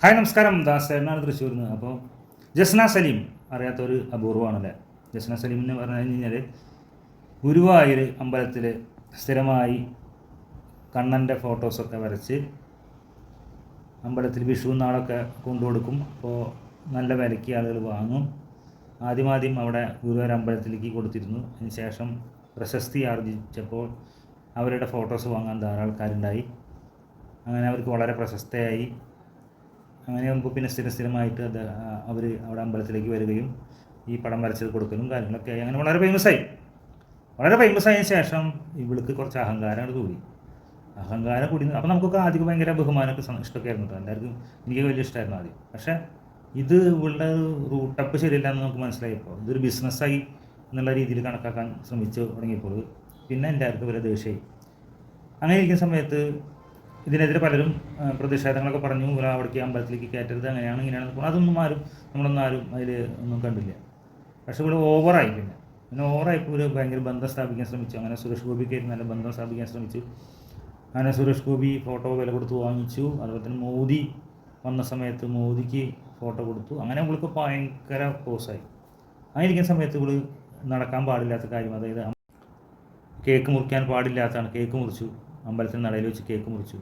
Hi നമസ്കാരം. ദാസേനാണ് തൃശ്ശൂരിൽ നിന്ന് അപ്പോൾ ജസ്ന സലീം അറിയാത്തൊരു അപൂർവമാണല്ലേ ജസ്ന സലീം എന്ന് പറഞ്ഞു കഴിഞ്ഞാൽ ഗുരുവായൂർ അമ്പലത്തിൽ സ്ഥിരമായി കണ്ണന്റെ ഫോട്ടോസൊക്കെ വരച്ച് അമ്പലത്തിൽ വിഷു നാളൊക്കെ കൊണ്ടുകൊടുക്കും. അപ്പോൾ നല്ല വിലയ്ക്ക് ആളുകൾ വാങ്ങും. ആദ്യമാദ്യം അവിടെ ഗുരുവായൂർ അമ്പലത്തിലേക്ക് കൊടുത്തിരുന്നു. അതിന് ശേഷം പ്രശസ്തി ആർജിച്ചപ്പോൾ അവരുടെ ഫോട്ടോസ് വാങ്ങാൻ ധാരാളം ആൾക്കാരുണ്ടായി അങ്ങനെ അവർക്ക് വളരെ പ്രശസ്തയായി. അങ്ങനെ ആകുമ്പോൾ പിന്നെ സ്ഥിര സ്ഥിരമായിട്ട് അത് അവർ അവിടെ അമ്പലത്തിലേക്ക് വരികയും ഈ പടം വരച്ചത് കൊടുക്കലും കാര്യങ്ങളൊക്കെ ആയി. അങ്ങനെ വളരെ ഫേമസ് ആയി. വളരെ ഫേമസ് ആയതിനു ശേഷം ഇവൾക്ക് കുറച്ച് അഹങ്കാരങ്ങൾ കൂടി. അഹങ്കാരം കൂടി അപ്പോൾ നമുക്കൊക്കെ ആദ്യം ഭയങ്കര ബഹുമാനമൊക്കെ ഇഷ്ടമൊക്കെ ആയിരുന്നു കേട്ടോ. എല്ലാവർക്കും എനിക്ക് വലിയ ഇഷ്ടമായിരുന്നു ആദ്യം. പക്ഷേ ഇത് ഇവളുടെ റൂട്ടപ്പ് ശരിയല്ല എന്ന് നമുക്ക് മനസ്സിലായപ്പോൾ ഇതൊരു ബിസിനസ്സായി എന്നുള്ള രീതിയിൽ കണക്കാക്കാൻ ശ്രമിച്ചു തുടങ്ങിയപ്പോൾ പിന്നെ എല്ലാവർക്കും വലിയ ദേഷ്യമായി അങ്ങനെ ഇരിക്കുന്ന സമയത്ത് ഇതിനെതിരെ പലരും പ്രതിഷേധങ്ങളൊക്കെ പറഞ്ഞു ഇവരെ അവിടേക്ക് അമ്പലത്തിലേക്ക് കയറ്റരുത് അങ്ങനെയാണ് ഇങ്ങനെയാണ്. പറഞ്ഞു അതൊന്നും ആരും നമ്മളൊന്നും ആരും അതിൽ ഒന്നും കണ്ടില്ല. പക്ഷെ ഇവിടെ ഓവറായി പിന്നെ. പിന്നെ ഓവറായപ്പോൾ ഒരു ഭയങ്കര ബന്ധം സ്ഥാപിക്കാൻ ശ്രമിച്ചു. അങ്ങനെ സുരേഷ് ഗോപിക്കായിട്ട് നല്ല ബന്ധം സ്ഥാപിക്കാൻ ശ്രമിച്ചു. അങ്ങനെ സുരേഷ് ഗോപി ഫോട്ടോ വില കൊടുത്ത് വാങ്ങിച്ചു. അതുപോലെ തന്നെ മോദി വന്ന സമയത്ത് മോദിക്ക് ഫോട്ടോ കൊടുത്തു. അങ്ങനെ ഇവൾക്ക് ഭയങ്കര ക്ലോസായി. അങ്ങനെ ഇരിക്കുന്ന സമയത്ത് ഇവൾ നടക്കാൻ പാടില്ലാത്ത കാര്യം അതായത് കേക്ക് മുറിക്കാൻ പാടില്ലാത്തതാണ്. കേക്ക് മുറിച്ചു. അമ്പലത്തിന് നടയിൽ വെച്ച് കേക്ക് മുറിച്ചു.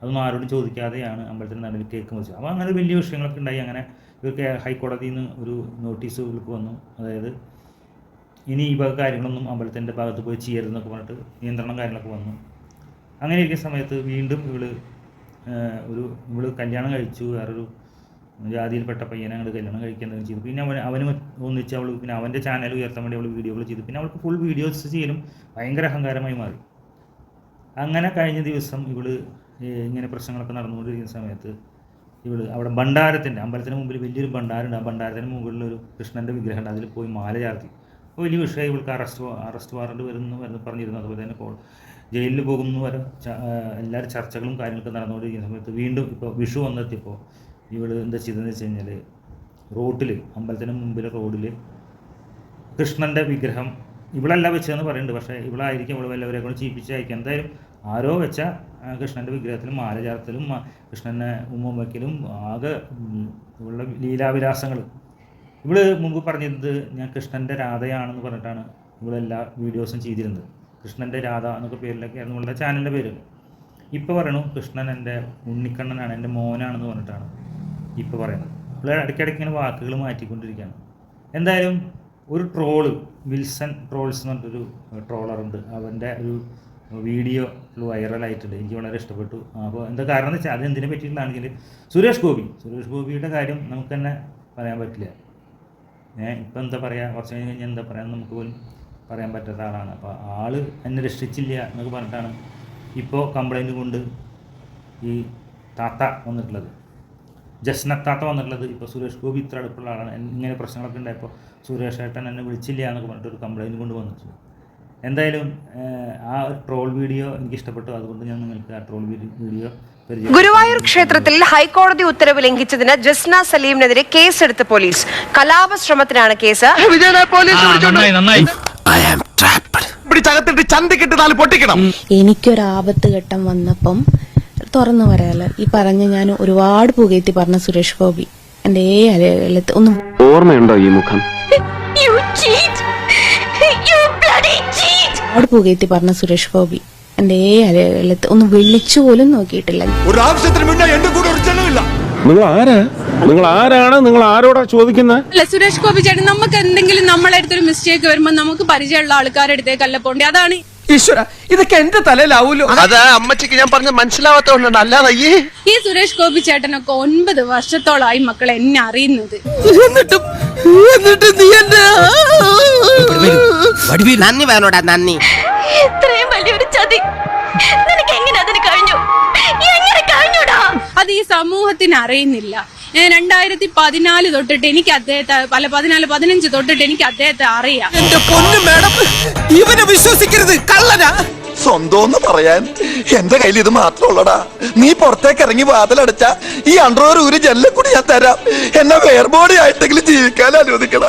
അതൊന്നും ആരോടും ചോദിക്കാതെയാണ് അമ്പലത്തിൽ നടന്ന് കേക്ക് മുറിച്ചത്. അപ്പോൾ അങ്ങനെ വലിയ വിഷയങ്ങളൊക്കെ ഉണ്ടായി. അങ്ങനെ ഇവർക്ക് ഹൈക്കോടതിയിൽ നിന്ന് ഒരു നോട്ടീസ് ഇവർക്ക് വന്നു. അതായത് ഇനി ഈ വക കാര്യങ്ങളൊന്നും അമ്പലത്തിന്റെ ഭാഗത്ത് പോയി ചെയ്യരുതെന്നൊക്കെ പറഞ്ഞിട്ട് നിയന്ത്രണം കാര്യങ്ങളൊക്കെ വന്നു. അങ്ങനെ ഇരിക്കുന്ന സമയത്ത് വീണ്ടും ഇവൾ ഒരു ഇവൾ കല്യാണം കഴിച്ചു. വേറൊരു ജാതിയിൽപ്പെട്ട പയ്യനെ അങ്ങോട്ട് കല്യാണം കഴിക്കാൻ തന്നെ ചെയ്തു. പിന്നെ അവൻ അവന് ഒന്നിച്ച് അവൾ പിന്നെ അവന്റെ ചാനൽ ഉയർത്താൻ വേണ്ടി അവൾ വീഡിയോകൾ ചെയ്തു. പിന്നെ അവൾക്ക് ഫുൾ വീഡിയോസ് ചെയ്യലും ഭയങ്കര അഹങ്കാരമായി മാറി. അങ്ങനെ കഴിഞ്ഞ ദിവസം ഇവൾ ഇങ്ങനെ പ്രശ്നങ്ങളൊക്കെ നടന്നുകൊണ്ടിരിക്കുന്ന സമയത്ത് ഇവൾ അവിടെ ഭണ്ഡാരത്തിന്റെ അമ്പലത്തിന് മുമ്പിൽ വലിയൊരു ഭണ്ഡാരമുണ്ട്. ആ ഭണ്ഡാരത്തിന് മുകളിൽ ഒരു വിഗ്രഹം ഉണ്ട് അതിൽ പോയി മാല ചാർത്തി. അപ്പോൾ വലിയ വിഷയം ഇവൾക്ക് അറസ്റ്റ് അറസ്റ്റ് വാറണ്ട് വരുന്നു വരുന്നു പറഞ്ഞിരുന്നു. അതുപോലെ തന്നെ ഇപ്പോൾ ജയിലിൽ പോകുന്നു വരെ എല്ലാ ചർച്ചകളും കാര്യങ്ങളൊക്കെ നടന്നുകൊണ്ടിരിക്കുന്ന സമയത്ത് വീണ്ടും ഇപ്പോൾ വിഷു വന്നെത്തിയപ്പോൾ ഇവൾ എന്താ ചെയ്തതെന്ന് വെച്ച് കഴിഞ്ഞാൽ റോട്ടിൽ അമ്പലത്തിന് മുമ്പിലെ റോഡിൽ കൃഷ്ണന്റെ വിഗ്രഹം ഇവളല്ല വെച്ചതെന്ന് പറയുന്നുണ്ട്. പക്ഷേ ഇവളായിരിക്കും ഇവൾ വല്ലവരെ കൊണ്ട് ചീപ്പിച്ച് അയക്കുക എന്തായാലും ആരോ വെച്ച കൃഷ്ണന്റെ വിഗ്രഹത്തിലും മാല ചാർത്തലും കൃഷ്ണനെ ഉമ്മ വയ്ക്കലും ആകെ ഇവളുടെ ലീലാവിലാസങ്ങൾ ഇവൾ മുമ്പ് പറഞ്ഞിരുന്നത് ഞാൻ കൃഷ്ണന്റെ രാധയാണെന്ന് പറഞ്ഞിട്ടാണ് ഇവളെല്ലാ വീഡിയോസും ചെയ്തിരുന്നത്. കൃഷ്ണന്റെ രാധ എന്നൊക്കെ പേരിലൊക്കെ ഇവളുടെ ചാനലിന്റെ പേര്. ഇപ്പോൾ പറയണു കൃഷ്ണൻ എന്റെ ഉണ്ണിക്കണ്ണനാണ് എന്റെ മോനാണെന്ന് പറഞ്ഞിട്ടാണ് ഇപ്പോൾ പറയുന്നത്. ഇവിടെ ഇടയ്ക്കിടയ്ക്ക് ഇങ്ങനെ വാക്കുകൾ മാറ്റിക്കൊണ്ടിരിക്കുകയാണ്. എന്തായാലും ഒരു ട്രോൾ വിൽസൺ ട്രോൾസ് എന്ന് പറഞ്ഞിട്ടൊരു ട്രോളറുണ്ട് അവന്റെ ഒരു വീഡിയോ വൈറലായിട്ടുണ്ട് എനിക്ക് വളരെ ഇഷ്ടപ്പെട്ടു. അപ്പോൾ എന്താ കാരണം എന്ന് വെച്ചാൽ അത് എന്തിനെ പറ്റിയിട്ടുള്ളതാണെങ്കിൽ സുരേഷ് ഗോപി. സുരേഷ് ഗോപിയുടെ കാര്യം നമുക്ക് തന്നെ പറയാൻ പറ്റില്ല. ഏ ഇപ്പം എന്താ പറയുക കുറച്ച് കഴിഞ്ഞ് കഴിഞ്ഞാൽ എന്താ പറയുക നമുക്ക് പോലും പറയാൻ പറ്റാത്ത ആളാണ്. അപ്പോൾ ആൾ എന്നെ രക്ഷിച്ചില്ല എന്നൊക്കെ പറഞ്ഞിട്ടാണ് ഇപ്പോൾ കംപ്ലൈന്റ് കൊണ്ട് ഈ താത്ത വന്നിട്ടുള്ളത്. ജസ്നത്താത്ത വന്നിട്ടുള്ളത്. ഇപ്പോൾ സുരേഷ് ഗോപി ഇത്ര അടുപ്പുള്ള ആളാണ് ഇങ്ങനെ പ്രശ്നങ്ങളൊക്കെ ഉണ്ടായപ്പോൾ സുരേഷ് ഏട്ടൻ എന്നെ വിളിച്ചില്ല എന്നൊക്കെ പറഞ്ഞിട്ട് ഒരു കംപ്ലൈന്റ് കൊണ്ട് വന്നിട്ടുണ്ട് എന്തായാലും ആ ഒരു ട്രോൾ വീഡിയോ എനിക്ക് ഇഷ്ടപ്പെട്ടു അതുകൊണ്ട് ഞാൻ നിങ്ങൾക്ക് ആ ട്രോൾ വീഡിയോ ഗുരുവായൂർ ക്ഷേത്രത്തിൽ ഹൈക്കോടതി ഉത്തരവ് ലംഘിച്ചതിന് ജസ്ന സലീമിനെതിരെ കേസെടുത്ത് പോലീസ്. കലാപ ശ്രമത്തിനാണ് കേസ് നന്നായി നന്നായി. പിടിച്ചകത്തിട്ട് ചന്തിക്കിട്ട് നാല് പൊട്ടിക്കണം. എനിക്കൊരാപത്ത് ഘട്ടം വന്നപ്പം തുറന്നു പറയാൽ. ഈ പറഞ്ഞ ഞാൻ ഒരുപാട് പുകയത്തി പറഞ്ഞ സുരേഷ് ഗോപി. എന്റെ ഏ അലത്ത് ഒന്നും ഓർമ്മയുണ്ടോ ഈ മുഖം? ഒരുപാട് പുകയത്തി പറഞ്ഞ സുരേഷ് ഗോപി. എന്റെ ഏ അലത്ത് ഒന്ന് വിളിച്ചു പോലും നോക്കിയിട്ടില്ല. ഒരു ആവശ്യത്തിന് മുന്നേ എന്റെ കൂടെ ഒരു ചെലവില്ല. നിങ്ങൾ ആരാ? നിങ്ങൾ ആരാണ്? നിങ്ങൾ ആരോടാ ചോദിക്കുന്നത് അല്ല സുരേഷ് ഗോപി ചേട്ടൻ നമുക്ക് എന്തെങ്കിലും നമ്മളെ അടുത്തൊരു മിസ്റ്റേക്ക് വരുമ്പോൾ നമുക്ക് പരിചയമുള്ള ആൾക്കാരുടെ അടുത്തേക്കല്ല പോണ്ടേ അതാണ് ഈശ്വര ഇതൊക്കെ എന്റെ തലയിലാവൂലോ? അതാ. അമ്മച്ചിക്ക് ഞാൻ പറഞ്ഞ മനസ്സിലാവാത്തോണ്ടാണ് അല്ലാതെ ഈ സുരേഷ് ഗോപി ചേട്ടനൊക്കെ ഒൻപത് വർഷത്തോളമായി മക്കൾ എന്നെ അറിയുന്നത്. എന്നിട്ടും എന്നിട്ട് നീ എന്നെ നന്ദി വേണോടാ നന്ദി. ഇത്രയും വലിയൊരു ചതി. നിനക്ക് എങ്ങനെ അതിന് കഴിഞ്ഞു? എങ്ങനെ കഴിഞ്ഞൂടാ? അത് ഈ സമൂഹത്തിന് അറിയുന്നില്ല. ഞാൻ രണ്ടായിരത്തി പതിനാല് തൊട്ടിട്ട് എനിക്ക് അദ്ദേഹത്തെ പല പതിനാല് പതിനഞ്ച് തൊട്ടിട്ട് എനിക്ക് അദ്ദേഹത്തെ അറിയാം. എന്റെ പൊന്നു മേഡം ഇവനെ വിശ്വസിക്കരുത് കള്ളനാ. സ്വന്തം പറയാൻ എന്റെ കയ്യിൽ ഇത് മാത്രമുള്ളടാ. നീ പുറത്തേക്ക് ഇറങ്ങി വാതിലടച്ച ഈ അണ്ടർവർ ഒരു ജനലിൽ കൂടി ഞാൻ തരാം. എന്നെ വേർബോഡി ആയിട്ടെങ്കിലും ജീവിക്കാൻ അനുവദിക്കണം